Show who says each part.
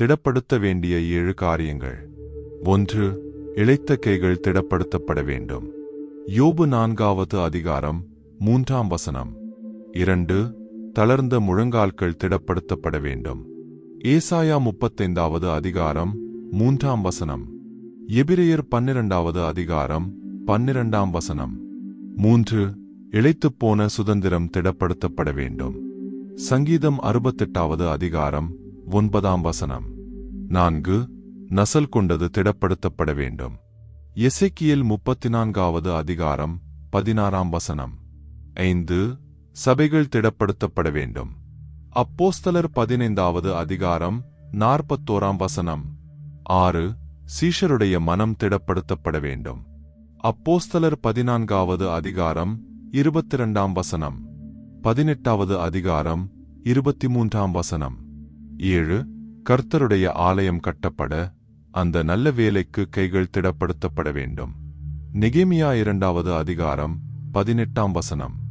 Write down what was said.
Speaker 1: திடப்படுத்த வேண்டிய ஏழு காரியங்கள். ஒன்று இழைத்த கைகள் திடப்படுத்தப்பட வேண்டும். யோபு நான்காவது அதிகாரம் மூன்றாம் வசனம். இரண்டு தளர்ந்த முழங்கால்கள் திடப்படுத்தப்பட வேண்டும். ஏசாயா முப்பத்தைந்தாவது அதிகாரம் மூன்றாம் வசனம். எபிரேயர் பன்னிரண்டாவது அதிகாரம் பன்னிரண்டாம் வசனம். மூன்று இளைத்துப்போன சுதந்திரம் திடப்படுத்தப்பட வேண்டும். சங்கீதம் அறுபத்தெட்டாவது அதிகாரம் ஒன்பதாம் வசனம். நான்கு நசல் கொண்டது திடப்படுத்தப்பட வேண்டும். எசைக்கியல் முப்பத்தி நான்காவது அதிகாரம் பதினாறாம் வசனம். ஐந்து சபைகள் திடப்படுத்தப்பட வேண்டும். அப்போஸ்தலர் பதினைந்தாவது அதிகாரம் நாற்பத்தோராம் வசனம். ஆறு சீஷருடைய மனம் திடப்படுத்தப்பட வேண்டும். அப்போஸ்தலர் பதினான்காவது அதிகாரம் இருபத்திரண்டாம் வசனம். பதினெட்டாவது அதிகாரம் இருபத்தி மூன்றாம் வசனம். ஏழு கர்த்தருடைய ஆலயம் கட்டப்பட அந்த நல்ல வேலைக்கு கைகள் திடப்படுத்தப்பட வேண்டும். நிகேமியா இரண்டாவது அதிகாரம் பதினெட்டாம் வசனம்.